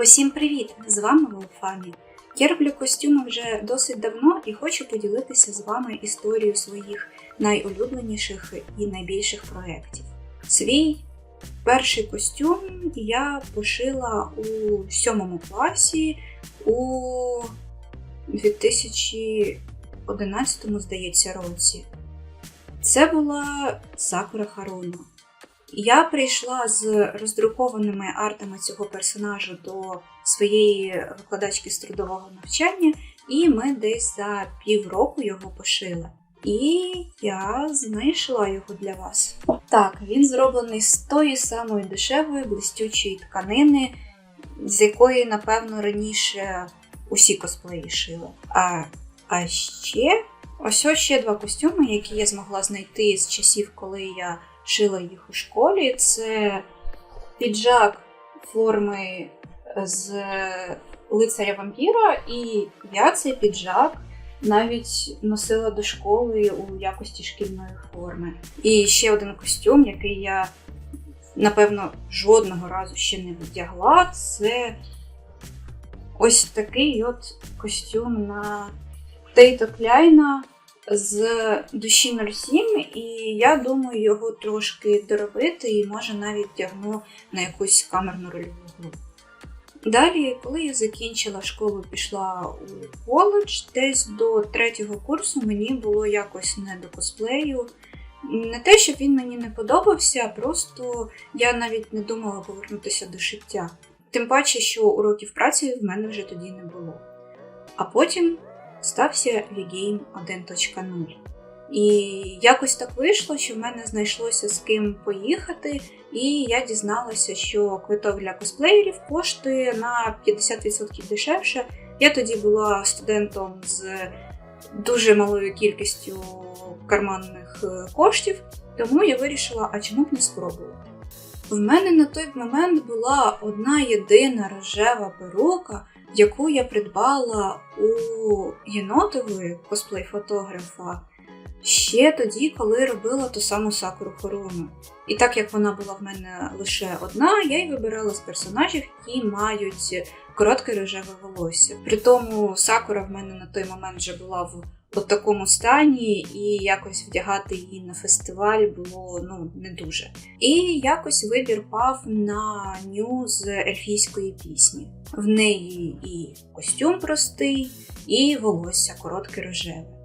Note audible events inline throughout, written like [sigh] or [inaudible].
Усім привіт! З вами Волфамі. Я роблю костюми вже досить давно і хочу поділитися з вами історією своїх найулюбленіших і найбільших проєктів. Свій перший костюм я пошила у сьомому класі у 2011, здається, році. Це була Сакура Харуно. Я прийшла з роздрукованими артами цього персонажа до своєї викладачки з трудового навчання, і ми десь за півроку його пошили. І я знайшла його для вас. Так, він зроблений з тої самої дешевої блистючої тканини, з якої, напевно, раніше усі косплеї шили. А, а ще ось ось ще два костюми, які я змогла знайти з часів, коли я шила їх у школі. Це піджак форми з лицаря вампіра, і я цей піджак навіть носила до школи у якості шкільної форми. І ще один костюм, який я, напевно, жодного разу ще не вдягла, це ось такий от костюм на Тейто Кляйна з душі 07, і я думаю його трошки доробити і може навіть тягну на якусь камерну рольову гру. Далі, коли я закінчила школу, пішла у коледж, десь до третього курсу мені було якось не до косплею. Не те, щоб він мені не подобався, просто я навіть не думала повернутися до шиття. Тим паче, що уроків праці в мене вже тоді не було. А потім стався VGame 1.0. І якось так вийшло, що в мене знайшлося з ким поїхати, і я дізналася, що квиток для косплеєрів коштує на 50% дешевше. Я тоді була студентом з дуже малою кількістю карманних е, коштів, тому я вирішила, а чому б не спробувати. В мене на той момент була одна єдина рожева перука, яку я придбала у єнотової косплей-фотографа ще тоді, коли робила ту саму Сакуру хорону. І так як вона була в мене лише одна, я й вибирала з персонажів, які мають коротке рожеве волосся. При тому Сакура в мене на той момент вже була в в такому стані, і якось вдягати її на фестиваль було ну не дуже. І якось вибір пав на ню з ельфійської пісні. В неї і костюм простий, і волосся коротке рожеве.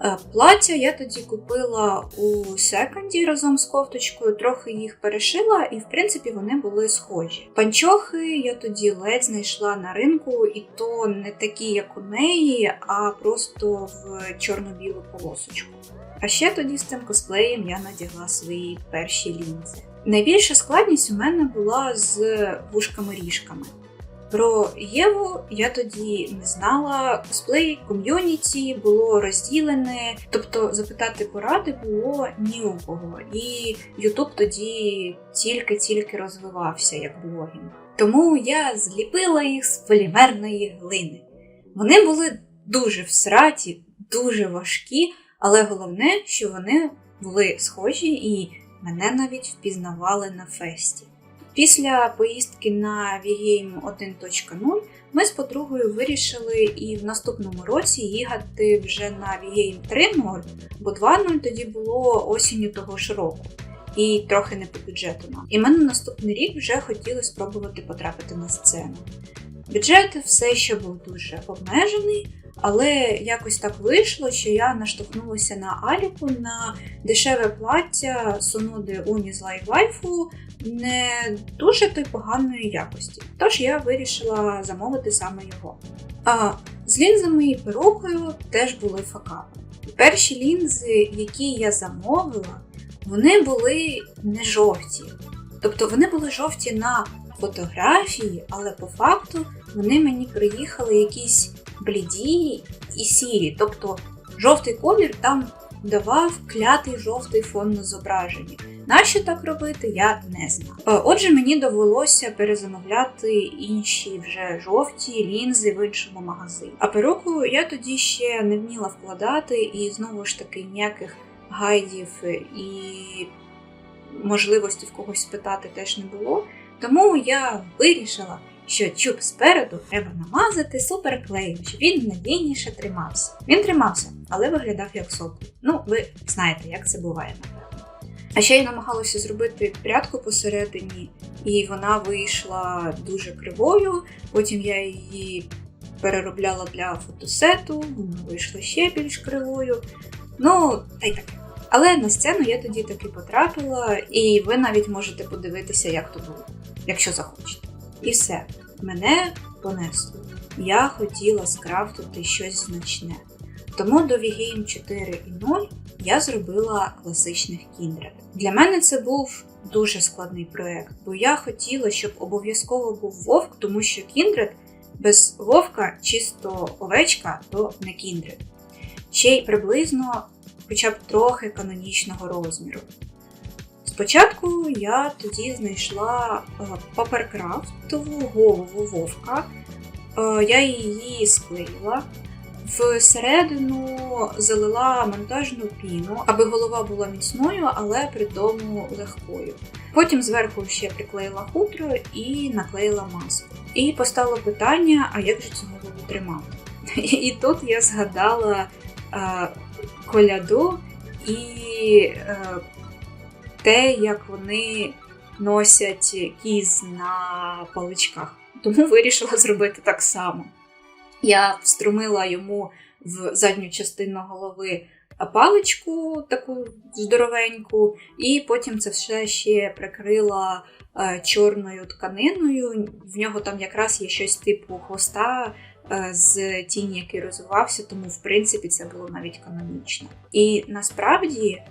Е, плаття я тоді купила у секонді разом з кофточкою, трохи їх перешила, і в принципі вони були схожі. Панчохи я тоді ледь знайшла на ринку, і то не такі, як у неї, а просто в чорно-білу полосочку. А ще тоді з цим косплеєм я надягла свої перші лінзи. Найбільша складність у мене була з вушками-ріжками. Про Єву я тоді не знала. Косплей ком'юніті було розділене, тобто запитати поради було ні у кого. І Ютуб тоді тільки-тільки розвивався як блогінг. Тому я зліпила їх з полімерної глини. Вони були дуже всраті, дуже важкі, але головне, що вони були схожі і мене навіть впізнавали на фесті. Після поїздки на VGame 1.0 ми з подругою вирішили і в наступному році їхати вже на VGame 3.0, бо 2.0 тоді було осінню того ж року. І трохи не по бюджету нам. І ми на наступний рік вже хотіли спробувати потрапити на сцену. Бюджет все ще був дуже обмежений, але якось так вийшло, що я наштовхнулася на Аліку на дешеве плаття Соноди Уні з Лайвайфу не дуже то й поганої якості. Тож я вирішила замовити саме його. А з лінзами і перукою теж були факапи. Перші лінзи, які я замовила, вони були не жовті. Тобто вони були жовті на фотографії, але по факту вони мені приїхали якісь бліді і сірі. Тобто жовтий колір там давав клятий жовтий фон на зображенні. Нащо так робити, я не знаю. Е, отже, мені довелося перезамовляти інші вже жовті лінзи в іншому магазині. А перуку я тоді ще не вміла вкладати, і знову ж таки ніяких гайдів і можливості в когось спитати теж не було. Тому я вирішила, що чуб спереду треба намазати суперклеєм, щоб він надійніше тримався. Він тримався, але виглядав як соплі. Ну, ви знаєте, як це буває. А ще я намагалася зробити прядку посередині, і вона вийшла дуже кривою. Потім я її переробляла для фотосету, вона вийшла ще більш кривою. Ну, та й таке. Але на сцену я тоді таки потрапила, і ви навіть можете подивитися, як то було, якщо захочете. І все, мене понесло. Я хотіла скрафтити щось значне. Тому до VGame 4.0 я зробила класичних кіндред. Для мене це був дуже складний проект, бо я хотіла, щоб обов'язково був вовк, тому що кіндред без вовка чисто овечка, то не кіндред. Ще й приблизно хоча б трохи канонічного розміру. Спочатку я тоді знайшла е, паперкрафтову голову вовка, Е, я її склеїла. Всередину залила монтажну піну, аби голова була міцною, але при тому легкою. Потім зверху ще приклеїла хутро і наклеїла маску. І постало питання: а як же цю голову тримати? [laughs] І тут я згадала е, коляду і те, як вони носять кіз на паличках. Тому [laughs] вирішила зробити так само. Я вструмила йому в задню частину голови паличку таку здоровеньку, і потім це все ще прикрила е, чорною тканиною. В нього там якраз є щось типу хвоста е, з тіні, який розвивався, тому в принципі це було навіть канонічно. І насправді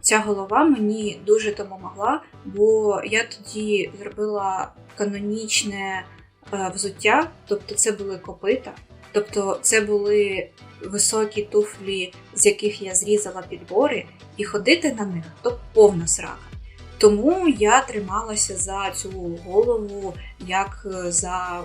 ця голова мені дуже допомогла, бо я тоді зробила канонічне е, взуття, тобто це були копита, тобто це були високі туфлі, з яких я зрізала підбори, і ходити на них то повна срака. Тому я трималася за цю голову як е, за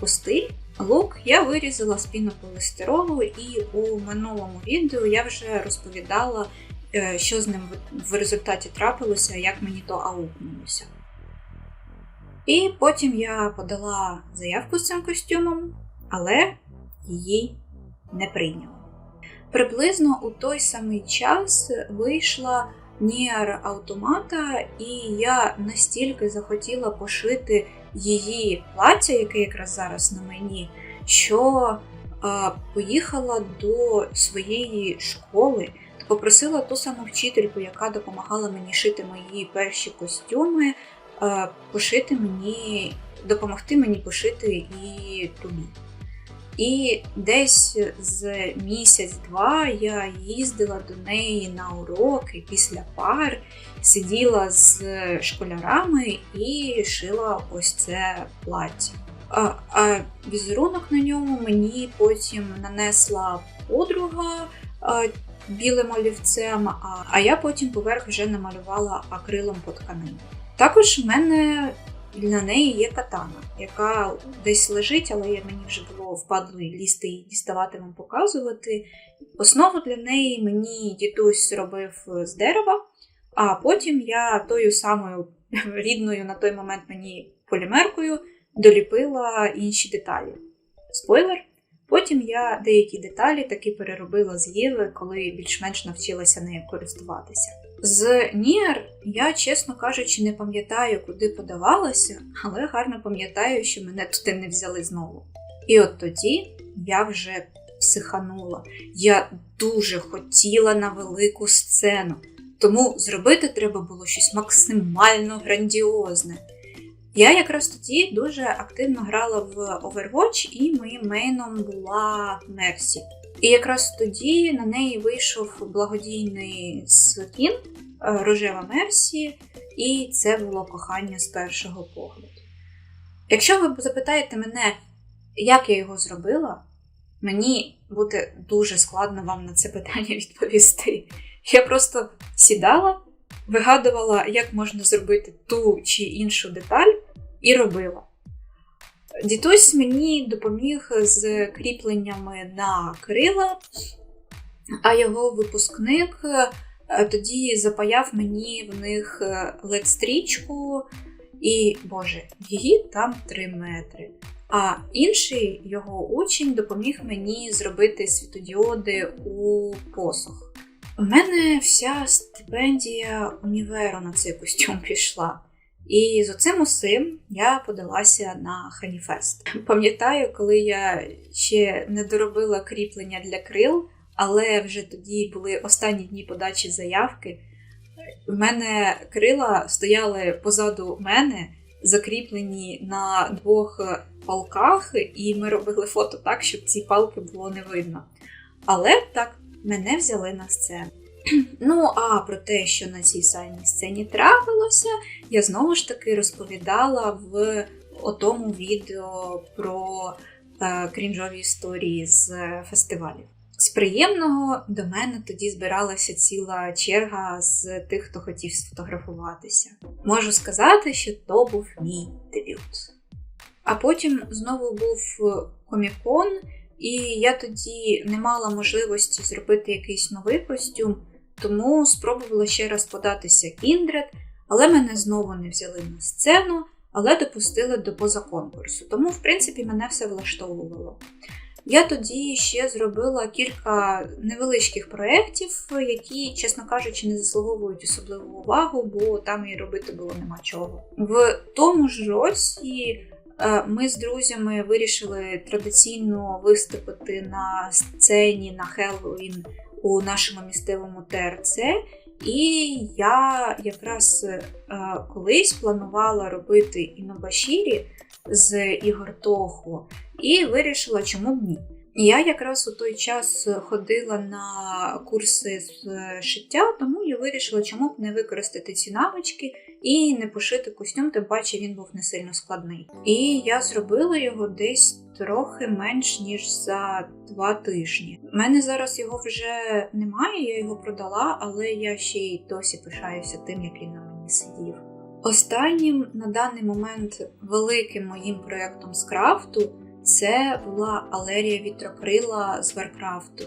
костиль. Лук я вирізала з пінополістиролу, і у минулому відео я вже розповідала, що з ним в результаті трапилося, як мені то аукнулося. І потім я подала заявку з цим костюмом, але її не прийняли. Приблизно у той самий час вийшла Ніар Автомата, і я настільки захотіла пошити її плаття, яке якраз зараз на мені, що е, поїхала до своєї школи попросила ту саму вчительку, яка допомагала мені шити мої перші костюми, е, пошити мені, допомогти мені пошити і тобі. І десь з місяць-два я їздила до неї на уроки після пар, сиділа з школярами і шила ось це плаття. А, а візерунок на ньому мені потім нанесла подруга білим олівцем, а, я потім поверх вже намалювала акрилом по тканині. Також в мене на неї є катана, яка десь лежить, але мені вже було впадло лізти і діставати вам показувати. Основу для неї мені дідусь робив з дерева, а потім я тою самою [laughs] рідною на той момент мені полімеркою доліпила інші деталі. Спойлер. Потім я деякі деталі таки переробила з Єви, коли більш-менш навчилася нею користуватися. З Ніар я, чесно кажучи, не пам'ятаю, куди подавалася, але гарно пам'ятаю, що мене туди не взяли знову. І от тоді я вже психанула. Я дуже хотіла на велику сцену, тому зробити треба було щось максимально грандіозне. Я якраз тоді дуже активно грала в Overwatch, і моїм мейном була Мерсі. І якраз тоді на неї вийшов благодійний скін е, рожева Мерсі, і це було кохання з першого погляду. Якщо ви запитаєте мене, як я його зробила, мені буде дуже складно вам на це питання відповісти. Я просто сідала, вигадувала, як можна зробити ту чи іншу деталь, і робила. Дідусь мені допоміг з кріпленнями на крила, а його випускник тоді запаяв мені в них лед-стрічку, І, Боже, її там 3 метри. А інший його учень допоміг мені зробити світодіоди у посох. У мене вся стипендія універу на цей костюм пішла. І з оцим усім я подалася на Ханіфест. Пам'ятаю, коли я ще не доробила кріплення для крил, але вже тоді були останні дні подачі заявки. У мене крила стояли позаду мене, закріплені на двох палках, і ми робили фото так, щоб ці палки було не видно. Але так, мене взяли на сцену. Ну, а про те, що на цій самій сцені трапилося, я знову ж таки розповідала в отому відео про е, крінжові історії з фестивалів. З приємного до мене тоді збиралася ціла черга з тих, хто хотів сфотографуватися. Можу сказати, що то був мій дебют. А потім знову був комікон, і я тоді не мала можливості зробити якийсь новий костюм, тому спробувала ще раз податися Кіндред, але мене знову не взяли на сцену, але допустили до позаконкурсу. Тому, в принципі, мене все влаштовувало. Я тоді ще зробила кілька невеличких проєктів, які, чесно кажучи, не заслуговують особливу увагу, бо там і робити було нема чого. В тому ж році е, ми з друзями вирішили традиційно виступити на сцені на Хеллоуін у нашому місцевому ТРЦ. І я якраз е, колись планувала робити інобашірі з Ігор Тоху, і вирішила, чому б ні. Я якраз у той час ходила на курси з шиття, тому я вирішила, чому б не використати ці навички і не пошити костюм, тим паче він був не сильно складний. І я зробила його десь трохи менш ніж за два тижні. У мене зараз його вже немає, я його продала, але я ще й досі пишаюся тим, як він на мені сидів. Останнім на даний момент великим моїм проєктом з крафту це була Алерія Вітрокрила з Варкрафту.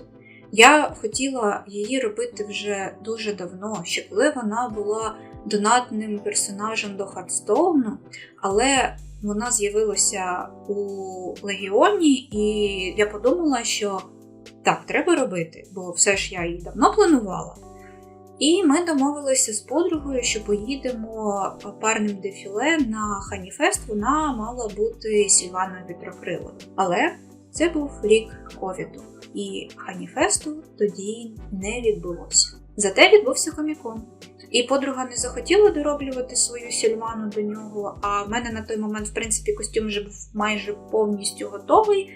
Я хотіла її робити вже дуже давно, ще коли вона була донатним персонажем до Хардстоуну, але вона з'явилася у Легіоні, і я подумала, що так, треба робити, бо все ж я її давно планувала. І ми домовилися з подругою, що поїдемо парним дефіле на Ханіфест. Вона мала бути Сільваною Вітрокрилою. Але це був рік ковіду, і Ханіфесту тоді не відбулося. Зате відбувся комікон. І подруга не захотіла дороблювати свою сільвану до нього. А в мене на той момент, в принципі, костюм вже був майже повністю готовий.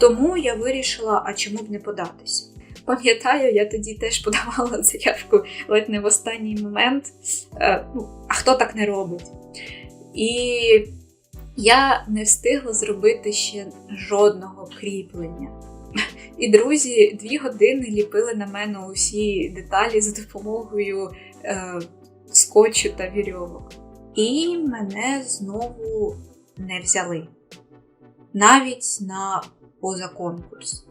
Тому я вирішила, а чому б не податись. Пам'ятаю, я тоді теж подавала [laughs] заявку ледь не в останній момент. Е, ну, А хто так не робить? І я не встигла зробити ще жодного кріплення. І друзі дві години ліпили на мене усі деталі за допомогою е, скотчу та вірьовок. І мене знову не взяли. Навіть на позаконкурс.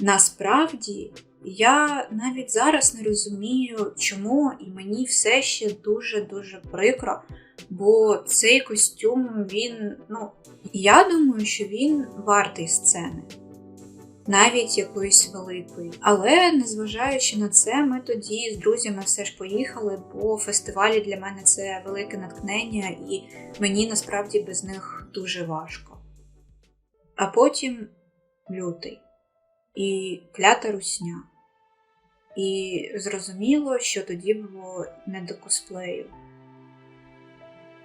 Насправді я навіть зараз не розумію, чому і мені все ще дуже-дуже прикро, бо цей костюм, він, ну, я думаю, що він вартий сцени, навіть якоїсь великої. Але незважаючи на це, ми тоді з друзями все ж поїхали, бо фестивалі для мене це велике натхнення, і мені насправді без них дуже важко. А потім лютий і клята русня. І зрозуміло, що тоді було не до косплею.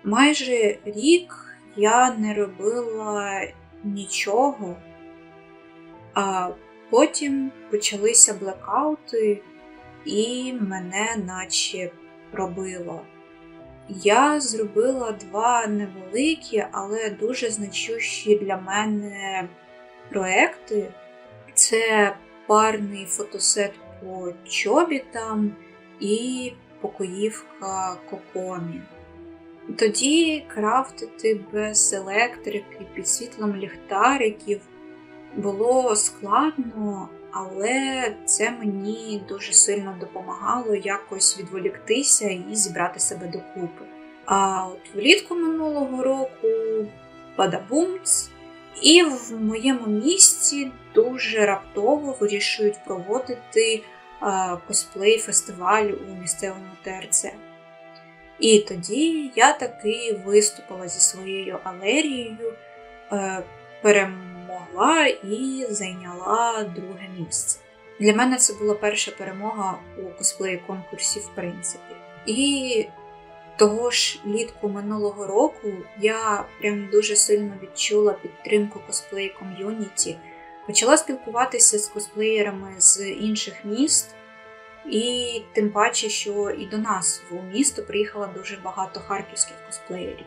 Майже рік я не робила нічого, а потім почалися блекаути, і мене наче пробило. Я зробила два невеликі, але дуже значущі для мене проекти. Це парний фотосет по чобітам і покоївка кокомі. Тоді крафтити без електрики під світлом ліхтариків було складно, але це мені дуже сильно допомагало якось відволіктися і зібрати себе докупи. А от влітку минулого року бадабумц, і в моєму місті дуже раптово вирішують проводити а, косплей-фестиваль у місцевому ТРЦ. І тоді я таки виступила зі своєю алерією, е, перемогла і зайняла друге місце. Для мене це була перша перемога у косплеї конкурсі, в принципі. І того ж літку минулого року я прям дуже сильно відчула підтримку косплей ком'юніті, почала спілкуватися з косплеєрами з інших міст, і тим паче, що і до нас в місто приїхало дуже багато харківських косплеєрів.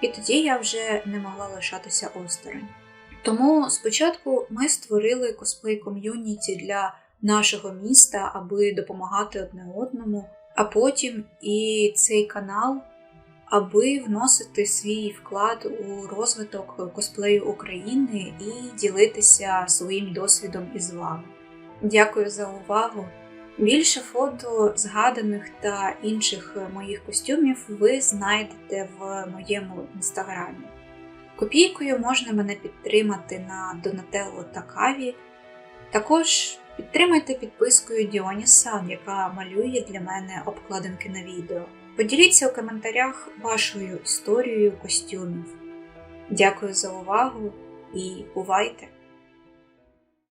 І тоді я вже не могла лишатися осторонь. Тому спочатку ми створили косплей ком'юніті для нашого міста, аби допомагати одне одному, а потім і цей канал, аби вносити свій вклад у розвиток косплею України і ділитися своїм досвідом із вами. Дякую за увагу! Більше фото згаданих та інших моїх костюмів ви знайдете в моєму інстаграмі. Копійкою можна мене підтримати на Донателло та Каві. Також підтримайте підпискою Діоніса, яка малює для мене обкладинки на відео. Поділіться у коментарях вашою історією костюмів. Дякую за увагу і бувайте!